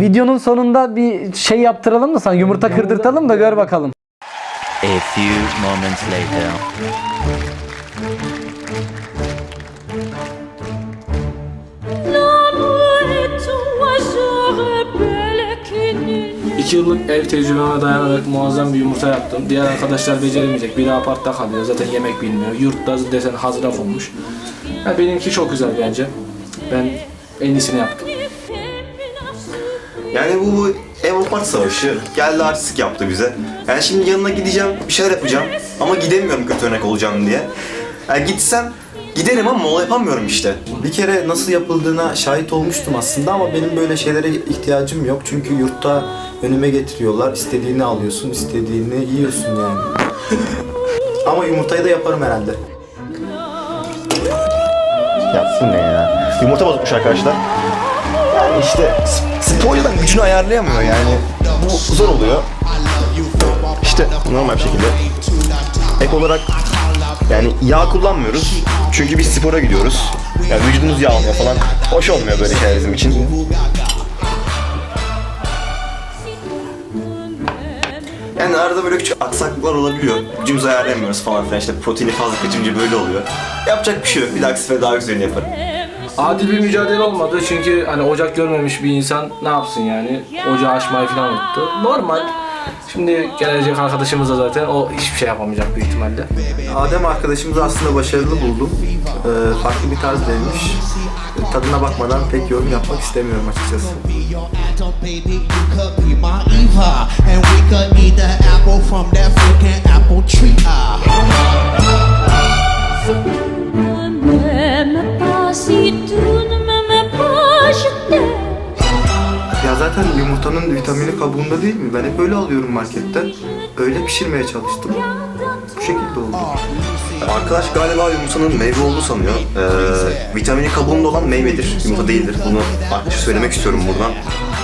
videonun sonunda bir şey yaptıralım mı sana? Yumurta kırdırtalım da gör bakalım. A few moments later. 2 yıllık ev tecrübeme dayanarak muazzam bir yumurta yaptım. Diğer arkadaşlar beceremeyecek. Biri apartta kalıyor. Zaten yemek bilmiyor. Yurtta desen hazıra konmuş. Ya benimki çok güzel bence. Ben en iyisini yaptım. Yani bu, bu ev apart savaşı geldi artistik yaptı bize. Yani şimdi yanına gideceğim, bir şeyler yapacağım ama gidemiyorum kötü örnek olacağım diye. Yani gitsem giderim ama mola yapamıyorum işte. Bir kere nasıl yapıldığına şahit olmuştum aslında ama benim böyle şeylere ihtiyacım yok. Çünkü yurtta önüme getiriyorlar. İstediğini alıyorsun, istediğini yiyorsun yani. ama yumurtayı da yaparım herhalde. Ya bu ne ya? Yumurta bozukmuş arkadaşlar. İşte spoiler'dan gücünü ayarlayamıyor yani. Bu zor oluyor. İşte normal bir şekilde. Ek olarak yani yağ kullanmıyoruz. Çünkü biz spora gidiyoruz. Yani vücudumuz yağ almıyor falan. Hoş olmuyor böyle şeyler bizim için. Yani arada böyle küçük aksaklıklar olabiliyor. Gücümüzü ayarlayamıyoruz falan filan. İşte proteini fazla kaçınca böyle oluyor. Yapacak bir şey yok. Bir dahaki sefer daha güzelini yaparım. Adil bir mücadele olmadı çünkü hani ocak görmemiş bir insan ne yapsın yani? Ocağı açmayı falan unuttu. Normal. Şimdi gelecek arkadaşımız da zaten o hiçbir şey yapamayacak büyük ihtimalle. Adem arkadaşımızı aslında başarılı buldum. Ee, farklı bir tarz denemiş. Tadına bakmadan pek yorum yapmak istemiyorum açıkçası. Vitamini kabuğunda değil mi? Ben hep öyle alıyorum marketten. Öyle pişirmeye çalıştım. Bu şekilde oldu. Arkadaş galiba yumurtanın meyve olduğu sanıyor. Ee, vitamini kabuğunda olan meyvedir. Yumurta değildir. Bunu arkadaşa söylemek istiyorum buradan.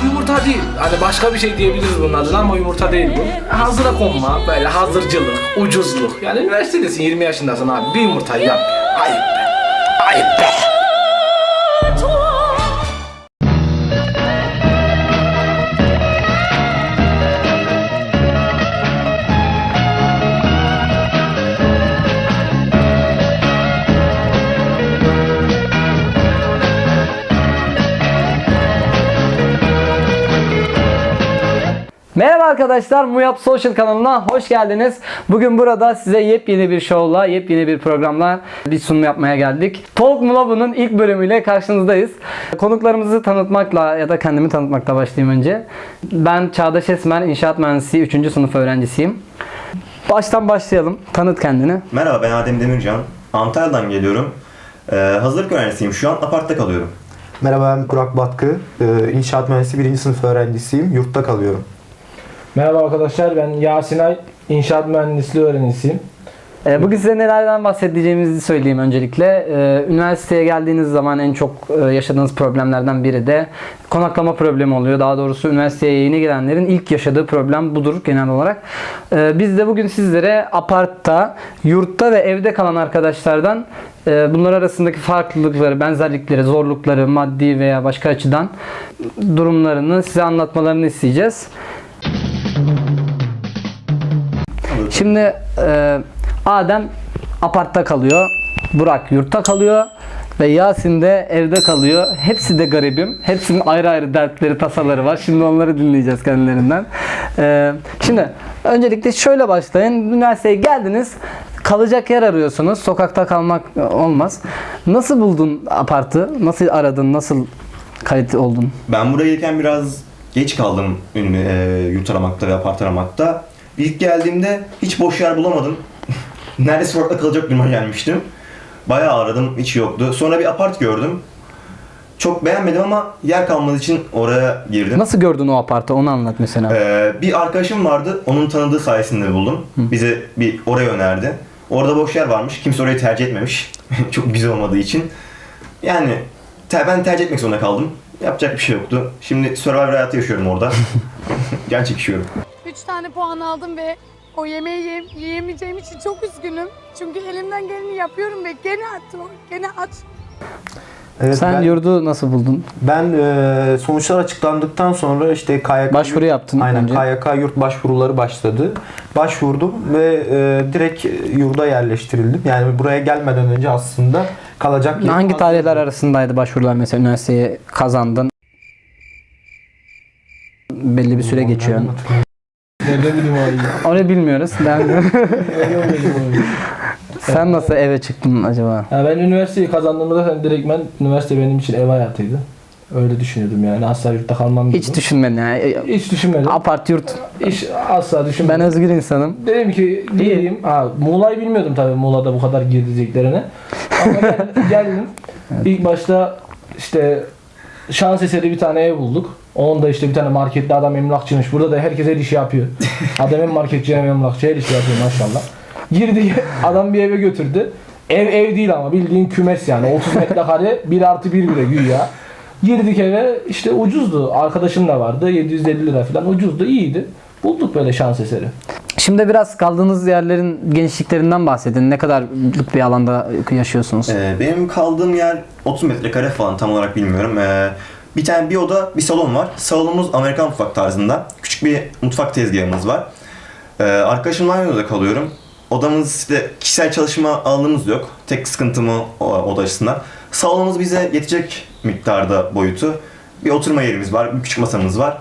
Yumurta değil. Hani başka bir şey diyebiliriz bunun adına ama yumurta değil bu. Hazıra konma, böyle hazırcılık, ucuzluk. Yani üniversitedesin 20 yaşındasın abi. Bir yumurta yap. Ayıp be. Ayıp be. Merhaba arkadaşlar, Muyap Social kanalına hoş geldiniz. Bugün burada size yepyeni bir şovla, yepyeni bir programla bir sunum yapmaya geldik. Talk Mulabu'nun ilk bölümüyle karşınızdayız. Konuklarımızı tanıtmakla ya da kendimi tanıtmakla başlayayım önce. Ben Çağdaş Esmer, İnşaat Mühendisi 3. sınıf öğrencisiyim. Baştan başlayalım. Tanıt kendini. Merhaba ben Adem Demircan. Antalya'dan geliyorum. Ee, hazırlık öğrencisiyim. Şu an apartta kalıyorum. Merhaba ben Burak Batkı. Ee, İnşaat mühendisi 1. sınıf öğrencisiyim. Yurtta kalıyorum. Merhaba arkadaşlar ben Yasin Ay. İnşaat mühendisliği öğrencisiyim. Ee, Bugün size nelerden bahsedeceğimizi söyleyeyim öncelikle. Ee, Üniversiteye geldiğiniz zaman en çok e, yaşadığınız problemlerden biri de konaklama problemi oluyor. Daha doğrusu üniversiteye yeni gelenlerin ilk yaşadığı problem budur genel olarak. Ee, Biz de bugün sizlere apartta, yurtta ve evde kalan arkadaşlardan e, bunlar arasındaki farklılıkları, benzerlikleri, zorlukları, maddi veya başka açıdan durumlarını size anlatmalarını isteyeceğiz. Şimdi e, Adem apartta kalıyor. Burak yurtta kalıyor. Ve Yasin de evde kalıyor. Hepsi de garibim. Hepsinin ayrı ayrı dertleri, tasaları var. Şimdi onları dinleyeceğiz kendilerinden. E, şimdi öncelikle şöyle başlayın. Üniversiteye geldiniz. Kalacak yer arıyorsunuz. Sokakta kalmak olmaz. Nasıl buldun apartı? Nasıl aradın? Nasıl kayıt oldun? Ben buraya gelirken biraz geç kaldım ünlü, e, yurt aramakta ve apart aramakta. İlk geldiğimde hiç boş yer bulamadım. Neredeyse sokakta kalacak duruma gelmiştim. Bayağı aradım, hiç yoktu. Sonra bir apart gördüm. Çok beğenmedim ama yer kalmadığı için oraya girdim. Nasıl gördün o apartı? Onu anlat mesela. Ee, bir arkadaşım vardı, onun tanıdığı sayesinde buldum. Bize bir oraya önerdi. Orada boş yer varmış, kimse orayı tercih etmemiş. Çok güzel olmadığı için. Yani te- ben tercih etmek zorunda kaldım. Yapacak bir şey yoktu. Şimdi Survivor hayatı yaşıyorum orada. Can çekişiyorum. 3 tane puan aldım ve o yemeği ye- yiyemeyeceğim için çok üzgünüm. Çünkü elimden geleni yapıyorum ve gene aç, gene aç. Evet, Sen ben, yurdu nasıl buldun? ben e, sonuçlar açıklandıktan sonra işte KYK Başvuru yaptın Aynen önce. KYK yurt başvuruları başladı. Başvurdum ve e, direkt yurda yerleştirildim. Yani buraya gelmeden önce aslında kalacak yerim Hangi tarihler arasındaydı başvurular mesela üniversiteye kazandın? Belli bir süre geçiyor. Nereden bileyim abi? Onu bilmiyoruz. Ben... Sen nasıl eve çıktın acaba? Ya ben üniversiteyi kazandığımda zaten direkt ben üniversite benim için ev hayatıydı. Öyle düşünüyordum yani asla yurtta kalmam Hiç düşünmedin yani. Hiç düşünmedim. Apart yurt. Hiç asla Ben düşünmedim. özgür insanım. Dedim ki gideyim. Ha, Muğla'yı bilmiyordum tabii Muğla'da bu kadar gireceklerini. Ama gel- geldim. İlk başta işte şans eseri bir tane ev bulduk. Onun da işte bir tane marketli adam emlakçıymış. Burada da herkes her işi yapıyor. Adam hem marketçi hem emlakçı her işi yapıyor maşallah. Girdi adam bir eve götürdü. Ev ev değil ama bildiğin kümes yani 30 metrekare 1 artı 1 bile güya. Girdik eve işte ucuzdu. Arkadaşım da vardı 750 lira falan ucuzdu iyiydi. Bulduk böyle şans eseri. Şimdi biraz kaldığınız yerlerin genişliklerinden bahsedin. Ne kadarlık bir alanda yaşıyorsunuz? Ee, benim kaldığım yer 30 metrekare falan tam olarak bilmiyorum. Ee, bir tane bir oda, bir salon var. Salonumuz Amerikan mutfak tarzında. Küçük bir mutfak tezgahımız var. Ee, arkadaşımla aynı odada kalıyorum. Odamız işte kişisel çalışma alanımız yok. Tek sıkıntımı oda açısından. Salonumuz bize yetecek miktarda boyutu. Bir oturma yerimiz var, bir küçük masamız var.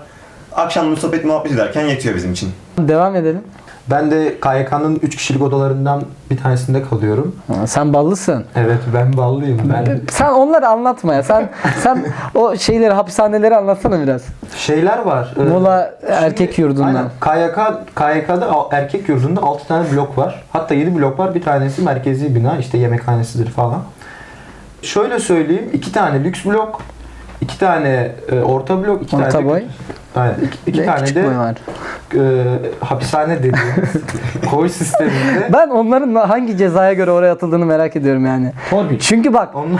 Akşam sohbet muhabbet ederken yetiyor bizim için. Devam edelim. Ben de KYK'nın 3 kişilik odalarından bir tanesinde kalıyorum. Ha, Sen ballısın. Evet ben ballıyım. Ben Sen onları anlatma ya. Sen sen o şeyleri hapishaneleri anlatsana biraz. şeyler var. Ee, Muğla erkek yurdundan. Aynen. KYK, KYK'da erkek yurdunda 6 tane blok var. Hatta 7 blok var. Bir tanesi merkezi bina. işte yemekhanesidir falan. Şöyle söyleyeyim. 2 tane lüks blok. 2 tane e, orta blok. 2 Orta tane de- boy. Aynen. 2 Ve tane de boy var. e, hapishane dediğimiz koğuş sisteminde. Ben onların hangi cezaya göre oraya atıldığını merak ediyorum yani. Torpil. Çünkü bak Onun,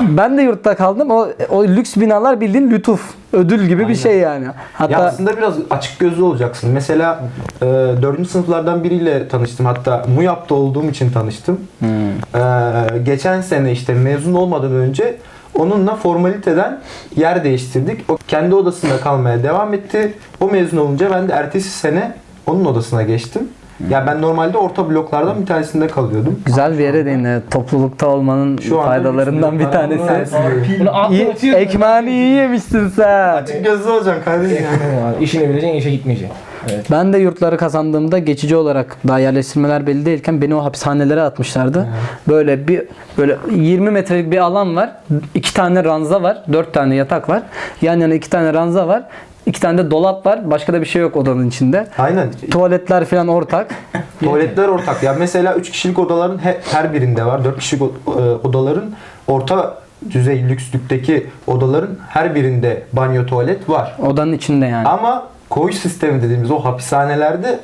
ben de yurtta kaldım. O, o lüks binalar bildiğin lütuf. Ödül gibi bir şey yani. ya Hatta aslında biraz açık gözlü olacaksın. Mesela e, 4. sınıflardan biriyle tanıştım. Hatta MUYAP'ta olduğum için tanıştım. Hmm. Ee, geçen sene işte mezun olmadan önce onunla formaliteden yer değiştirdik. O kendi odasında kalmaya devam etti. O mezun olunca ben de ertesi sene onun odasına geçtim. Ya ben normalde orta bloklardan bir tanesinde kalıyordum. güzel bir yere değin. Evet, Toplulukta olmanın Şu faydalarından bir tanesi. tanesi. Bunu aklına İyi, ekmeğini iyi yemişsin sen. Açık gözlü olacaksın kardeşim. Yani İşini bileceksin, işe gitmeyeceksin. Evet. Ben de yurtları kazandığımda geçici olarak daha yerleştirmeler belli değilken beni o hapishanelere atmışlardı. Böyle bir böyle 20 metrelik bir alan var. iki tane ranza var. Dört tane yatak var. Yan yana iki tane ranza var. iki tane de dolap var. Başka da bir şey yok odanın içinde. Aynen. Tuvaletler falan ortak. Tuvaletler ortak. Ya mesela 3 kişilik odaların he- her birinde var. 4 kişilik e, odaların orta düzey lükslükteki odaların her birinde banyo tuvalet var. Odanın içinde yani. Ama koğuş sistemi dediğimiz o hapishanelerde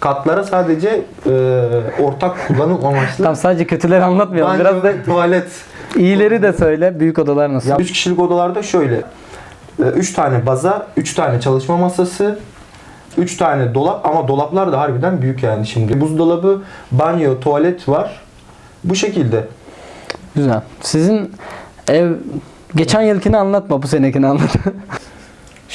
katlara sadece e, ortak kullanım amaçlı Tam sadece kötüleri anlatmayalım. Biraz da tuvalet. iyileri de söyle. Büyük odalar nasıl? Ya 3 kişilik odalarda şöyle. 3 tane baza, 3 tane çalışma masası, 3 tane dolap ama dolaplar da harbiden büyük yani şimdi. Buzdolabı, banyo, tuvalet var. Bu şekilde. Güzel. Sizin ev geçen yılkini anlatma bu senekini anlat.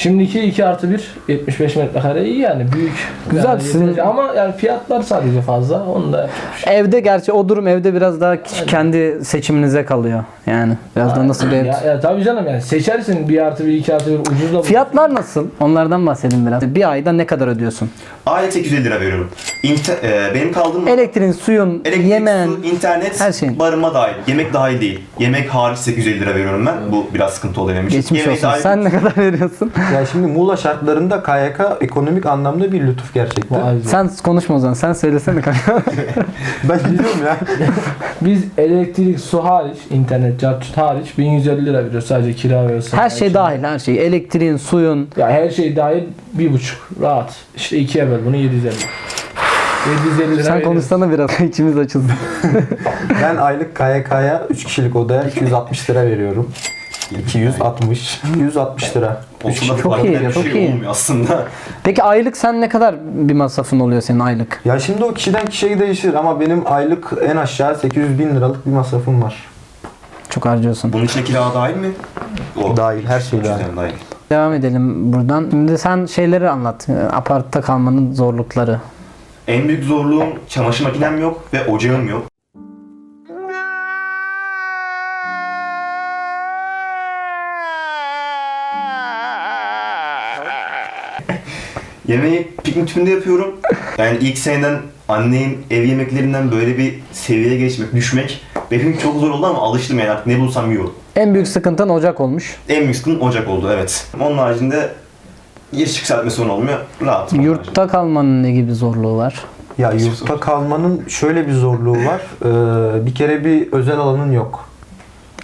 Şimdiki 2 artı 1 75 metrekare iyi yani büyük. Güzel, Yani sizin-. Ama yani fiyatlar sadece fazla. Onu da yapacak bir şey. Evde gerçi o durum evde biraz daha k- kendi seçiminize kalıyor. Yani biraz da nasıl bir ev. Ya, ya tabii canım yani seçersin 1 artı 1 2 artı 1 ucuz da bu. Fiyatlar nasıl? Onlardan bahsedin biraz. Bir ayda ne kadar ödüyorsun? Aylık 850 lira veriyorum. İnter- e, benim kaldığım Elektriğin, suyun, Elektrik, yemen. su, internet, her şeyin. barınma dahil. Yemek dahil değil. Yemek hariç 850 lira veriyorum ben. Bu biraz sıkıntı oluyor benim için. Geçmiş Yemek olsun. dahil- Sen ne kadar veriyorsun? Ya şimdi Muğla şartlarında KYK ekonomik anlamda bir lütuf gerçekten. Sen konuşma o zaman. Sen söylesene kanka. Ben biliyorum ya. Biz elektrik, su hariç, internet, cartut hariç 1150 lira veriyoruz sadece kira ve ısınma her şey için. dahil her şey. Elektriğin, suyun. Ya her şey dahil bir buçuk rahat. İşte ikiye böl bunu 750. 750 lira Sen veriyoruz. konuşsana biraz. içimiz açılsın. Ben aylık KYK'ya 3 kişilik odaya 260 lira veriyorum. 260. 160 lira. Olsun da Çok farklı iyi, bir çok şey iyi. olmuyor aslında. Peki aylık sen ne kadar bir masrafın oluyor senin aylık? Ya şimdi o kişiden kişiye değişir ama benim aylık en aşağı 800 bin liralık bir masrafım var. çok harcıyorsun. Bunun içine kira dahil mi? O. Dahil, her şey dahil. Cüzdan dahil. Devam edelim buradan. Şimdi sen şeyleri anlat. Apartta kalmanın zorlukları. En büyük zorluğum çamaşır makinem yok ve ocağım yok. Yemeği piknik tüpünde yapıyorum. Yani ilk seneden annenin ev yemeklerinden böyle bir seviyeye geçmek, düşmek benim için çok zor oldu ama alıştım yani artık ne bulsam yiyorum. En büyük sıkıntın ocak olmuş. En büyük sıkıntım ocak oldu evet. Onun haricinde giriş çık saatme sorun olmuyor. Rahat. Yurtta kalmanın ne gibi zorluğu var? Ya yurtta kalmanın şöyle bir zorluğu var. Ee, bir kere bir özel alanın yok.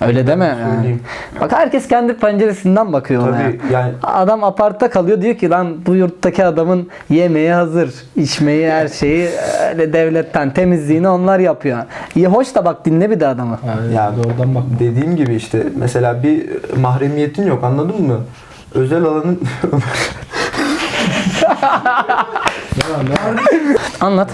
Öyle deme. yani. Bak herkes kendi penceresinden bakıyor ona. Tabii yani Adam apartta kalıyor diyor ki lan bu yurttaki adamın yemeği hazır, içmeyi her şeyi öyle devletten temizliğini onlar yapıyor. İyi hoş da bak dinle bir de adamı. Ya doğrudan bak dediğim gibi işte mesela bir mahremiyetin yok anladın mı? Özel alanın Anlat.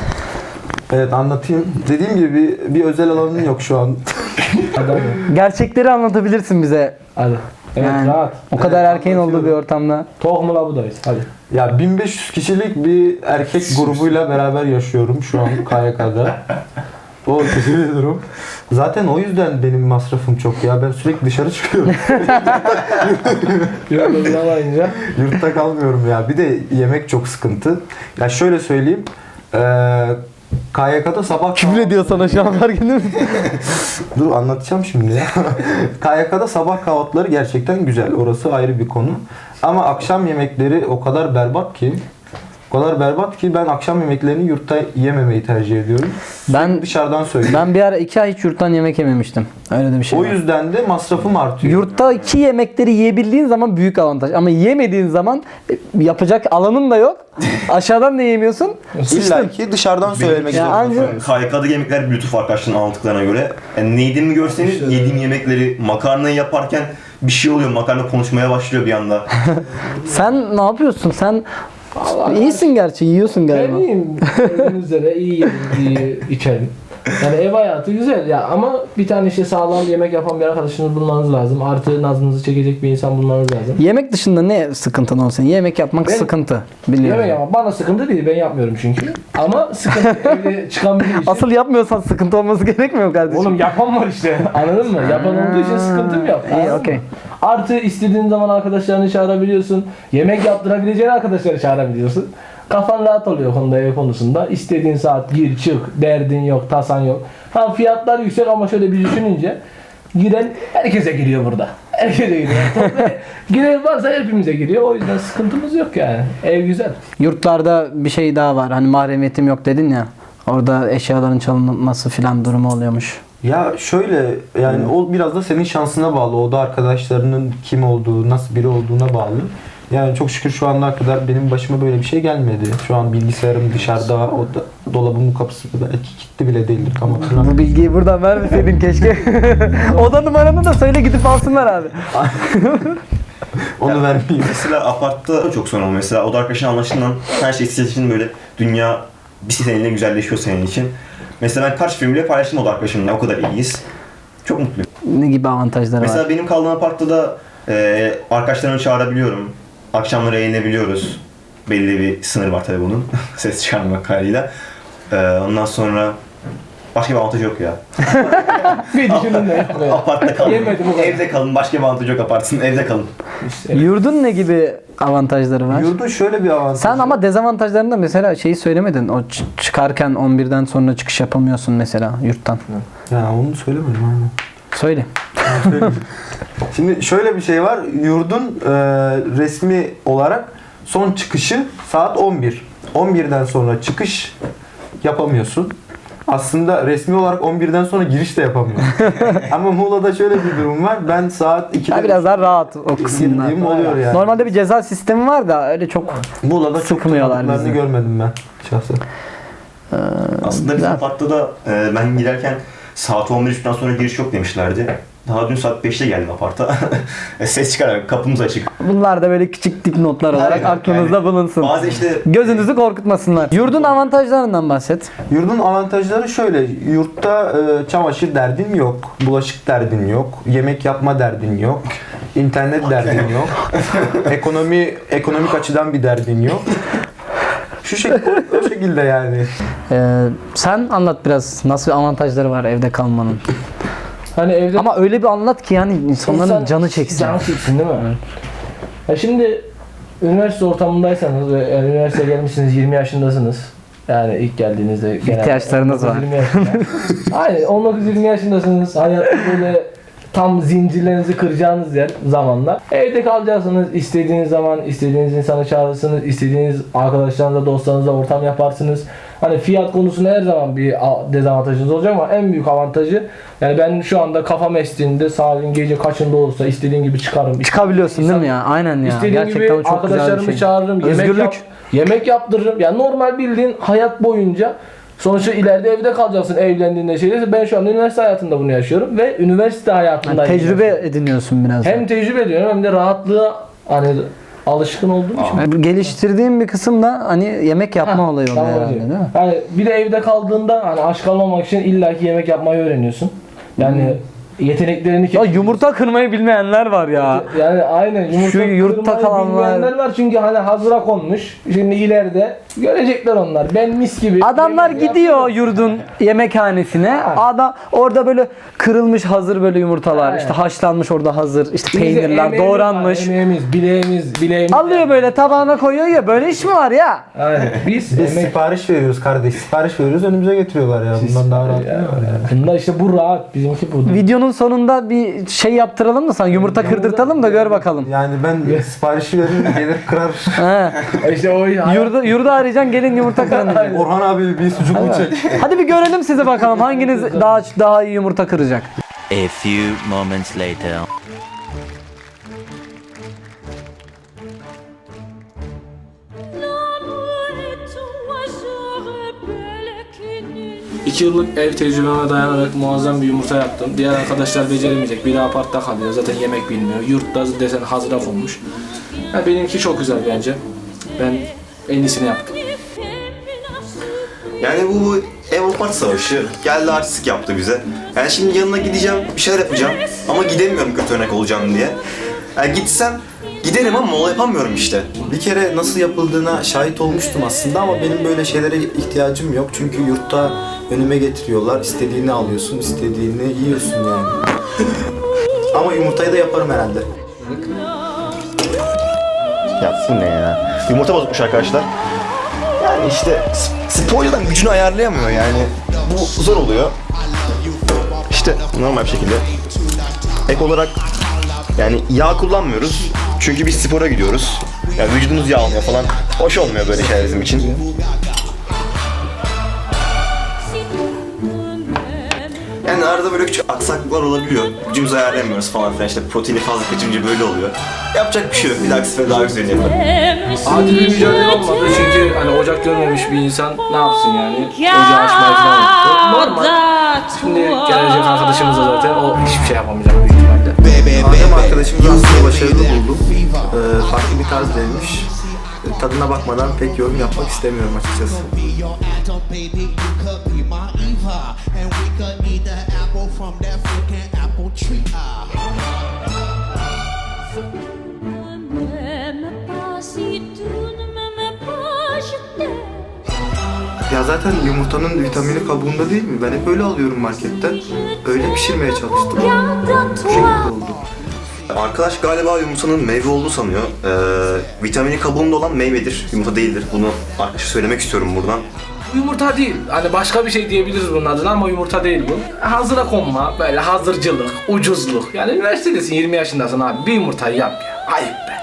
evet anlatayım. Dediğim gibi bir, bir özel alanın yok şu an. Gerçekleri anlatabilirsin bize. Hadi. Evet Yani rahat. O kadar erkeğin olduğu bir ortamda. Tohumla budayız. Hadi. Ya 1500 kişilik bir erkek grubuyla beraber yaşıyorum şu an KYK'da. O kötü bir durum. Zaten o yüzden benim masrafım çok ya. Ben sürekli dışarı çıkıyorum. Yurda bulamayınca. Yurtta kalmıyorum ya. Bir de yemek çok sıkıntı. Ya şöyle söyleyeyim. Ee, KYK'da sabah Küfür ediyor sana şu an mısın? Dur anlatacağım şimdi. KYK'da sabah kahvaltıları gerçekten güzel. Orası ayrı bir konu. Ama akşam yemekleri o kadar berbat ki kadar berbat ki ben akşam yemeklerini yurtta yememeyi tercih ediyorum. Ben Dışarıdan söylüyorum. ben bir ara iki ay hiç yurttan yemek yememiştim. Öyle de bir şey o var. yüzden de masrafım artıyor. Yurtta iki yemekleri yiyebildiğin zaman büyük avantaj. Ama yemediğin zaman e, yapacak alanın da yok. Aşağıdan da yemiyorsun. İlla ki dışarıdan söylemek Ya zorundasın. anca- KYK'da yemekler Bluetooth arkadaşların anlattıklarına göre. Yani ne yediğimi görseniz yediğim yemekleri makarnayı yaparken bir şey oluyor. Makarna konuşmaya başlıyor bir anda. Sen ne yapıyorsun? Sen iyisin gerçi, yiyorsun Ben galiba. iyiyim. Gördüğünüz üzere iyi iyi içerim. Yani ev hayatı güzel ya ama bir tane işte sağlam yemek yapan bir arkadaşınız bulmanız lazım. Artı nazınızı çekecek bir insan bulmanız lazım. Yemek dışında ne sıkıntın olsun? Yemek yapmak Ben- sıkıntı. Biliyorum. Yemek ama bana sıkıntı değil ben yapmıyorum çünkü. Ama sıkıntı evde çıkan biri için. Asıl yapmıyorsan sıkıntı olması gerekmiyor mu kardeşim? Oğlum yapan var işte anladın mı? Yapan olduğu için sıkıntım yok. İyi, anladın mı? okey. Artı istediğin zaman arkadaşlarını çağırabiliyorsun. Yemek yaptırabileceğin arkadaşları çağırabiliyorsun. Kafan rahat oluyor konuda ev konusunda. İstediğin saat gir çık, derdin yok, tasan yok. Ha fiyatlar yüksek ama şöyle bir düşününce giren herkese giriyor burada. Herkese giriyor. giren varsa hepimize giriyor. O yüzden sıkıntımız yok yani. Ev güzel. Yurtlarda bir şey daha var. Hani mahremiyetim yok dedin ya. Orada eşyaların çalınması filan durumu oluyormuş. Ya şöyle yani o biraz da senin şansına bağlı. O da arkadaşlarının kim olduğu, nasıl biri olduğuna bağlı. Yani çok şükür şu ana kadar benim başıma böyle bir şey gelmedi. Şu an bilgisayarım dışarıda, o da, dolabımın kapısı belki kilitli bile değildir tam hatırlamıyorum. Bu bilgiyi buradan vermeseydin keşke. Oda numaranı da söyle gidip alsınlar abi. Onu vermeyeyim. Mesela apartta çok sorun oluyor. Mesela oda arkadaşın anlaşılan her şey senin için böyle dünya bir seninle güzelleşiyor senin için. Mesela ben kaç filmle paylaştım oda arkadaşımla. O kadar iyiyiz. Çok mutluyum. Ne gibi avantajları Mesela var? benim kaldığım apartta da e, arkadaşlarımı çağırabiliyorum. Akşamları eğlenebiliyoruz. Belli bir sınır var tabii bunun. Ses çıkarmak kaydıyla. E, ondan sonra başka bir avantaj yok ya. Bir düşünün de. Apartta kalın. Yemedim o kadar. Evde kalın. Başka bir avantaj yok apartın. Evde kalın. Yurdun ne gibi avantajları var? Yurdun şöyle bir avantajı. Sen ama dezavantajlarında mesela şeyi söylemedin. O ç- çıkarken 11'den sonra çıkış yapamıyorsun mesela yurttan. Ya onu söylemedim aynen. Söyle. Şimdi şöyle bir şey var. Yurdun e, resmi olarak son çıkışı saat 11. 11'den sonra çıkış yapamıyorsun. Aslında resmi olarak 11'den sonra giriş de yapamıyorsun. Ama Muğla'da şöyle bir durum var. Ben saat 2'de Ha, biraz daha rahat o kısımlar. oluyor yani. Normalde bir ceza sistemi var da öyle çok Muğla'da çok bizi. görmedim ben şahsen. Aslında bizim güzel. da e, ben girerken saat 11.30'dan sonra giriş yok demişlerdi. Daha dün saat 5'te geldim aparta. Ses çıkar kapımız açık. Bunlar da böyle küçük dipnotlar olarak Aynen, aklınızda yani bulunsun. Bazı işte Gözünüzü korkutmasınlar. Yurdun avantajlarından bahset. Yurdun avantajları şöyle. Yurtta e, çamaşır derdin yok. Bulaşık derdin yok. Yemek yapma derdin yok. internet derdin yok. ekonomi ekonomik açıdan bir derdin yok. Şu şekilde, o şekilde yani. Ee, sen anlat biraz nasıl avantajları var evde kalmanın. Hani evde Ama öyle bir anlat ki yani insanların İnsan canı çeksin. Canı çeksin değil mi? Ya şimdi üniversite ortamındaysanız ve yani üniversiteye gelmişsiniz 20 yaşındasınız. Yani ilk geldiğinizde genelde İhtiyaçlarınız var. 19-20 yaşında. Aynen 19-20 yaşındasınız. Hayat böyle tam zincirlerinizi kıracağınız yer zamanlar. Evde kalacaksınız. istediğiniz zaman istediğiniz insanı çağırırsınız. istediğiniz arkadaşlarınızla, dostlarınızla ortam yaparsınız. Hani fiyat konusunda her zaman bir dezavantajınız olacak ama en büyük avantajı yani ben şu anda kafam estiğinde saatin gece kaçında olursa istediğim gibi çıkarım. Çıkabiliyorsun değil mi ya? Aynen ya. İstediğim Gerçekten gibi çok güzel bir arkadaşlarımı şey. çağırırım. Yemek, Özgürlük. yap, yemek yaptırırım. Yani normal bildiğin hayat boyunca sonuçta ileride evde kalacaksın evlendiğinde şeyde. Ben şu anda üniversite hayatında bunu yaşıyorum ve üniversite hayatında Yani tecrübe ediniyorsun biraz. hem tecrübe ediyorum hem de rahatlığa hani alışkın olduğum için. Yani geliştirdiğim bir kısım da hani yemek yapma olayı oluyor Tamam herhalde değil mi? Yani bir de evde kaldığında hani aç kalmamak için illaki yemek yapmayı öğreniyorsun. Yani yeteneklerini Ya yumurta kırmayı bilmeyenler var ya. Yani aynen yumurta Şu yurtta kırmayı kalanlar- bilmeyenler var çünkü hani hazıra konmuş. Şimdi ileride görecekler onlar. Ben mis gibi. Adamlar yemek gidiyor yapıyorum. yurdun yemekhanesine. Adam orada böyle kırılmış hazır böyle yumurtalar, Aynen. işte haşlanmış orada hazır, işte Biz de peynirler emeğimiz doğranmış. Emeğimiz, bileğimiz, bileğimiz. Alıyor böyle tabağına koyuyor ya. Böyle iş mi var ya? Aynen. Biz Biz emek sipariş veriyoruz kardeş. Sipariş veriyoruz önümüze getiriyorlar ya. Bundan daha rahat ne var yani? Bunda işte bu rahat. Bizimki bu. Videonun sonunda bir şey yaptıralım mı sana? Yumurta kırdırtalım da gör bakalım. Yani ben siparişi veririm gelir kırar. He. işte o Yurda, yurda arayacaksın gelin yumurta kırın. Orhan abi bir sucuklu çek. Hadi bir görelim sizi bakalım hanginiz daha daha iyi yumurta kıracak. A few moments later. 2 yıllık ev tecrübeme dayanarak muazzam bir yumurta yaptım. Diğer arkadaşlar beceremeyecek. Biri apartta kalıyor. Zaten yemek bilmiyor. Yurtta desen hazıraf olmuş. Ya benimki çok güzel bence. Ben en iyisini yaptım. Yani bu ev apart savaşı geldi artistik yaptı bize. Yani şimdi yanına gideceğim, bir şeyler yapacağım ama gidemiyorum kötü örnek olacağım diye. Yani gitsem giderim ama onu yapamıyorum işte. Bir kere nasıl yapıldığına şahit olmuştum aslında ama benim böyle şeylere ihtiyacım yok. Çünkü yurtta önüme getiriyorlar. İstediğini alıyorsun, istediğini yiyorsun yani. ama yumurtayı da yaparım herhalde. Ya bu ne ya? Yumurta bozukmuş arkadaşlar. Yani işte s- sporcudan gücünü ayarlayamıyor yani. Bu zor oluyor. İşte normal bir şekilde. Ek olarak yani yağ kullanmıyoruz. Çünkü biz spora gidiyoruz. Yani vücudumuz yağ almıyor falan. Hoş olmuyor böyle şeyler bizim için. Yani arada böyle küçük aksaklıklar olabiliyor. Gücümüzü ayarlayamıyoruz falan filan. İşte proteini fazla kaçınca böyle oluyor. Yapacak bir şey yok. Bir dahaki sefer daha güzel yaparım. Adil bir mücadele olmadı çünkü hani ocak görmemiş bir insan ne yapsın yani? Ocağı açmayı falan unuttu. Normal. Şimdi gelecek arkadaşımız da zaten o hiçbir şey yapamayacak büyük ihtimalle. Adem arkadaşımız aslında başarılı buldum. Ee, farklı bir tarz denemiş. Ee, Tadına bakmadan pek yorum yapmak istemiyorum açıkçası. Je t'aime. Ya zaten yumurtanın vitamini kabuğunda değil mi? Ben hep öyle alıyorum marketten. Öyle pişirmeye çalıştım. Oldu. Arkadaş galiba yumurtanın meyve olduğunu sanıyor. Ee, vitamini kabuğunda olan meyvedir, yumurta değildir. Bunu arkadaşa söylemek istiyorum buradan. Yumurta değil. Hani başka bir şey diyebiliriz bunun adına ama yumurta değil bu. Hazıra konma, böyle hazırcılık, ucuzluk. Yani üniversitedesin 20 yaşındasın abi. Bir yumurtayı yap ya. Ayıp be.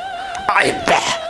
Ayıp be.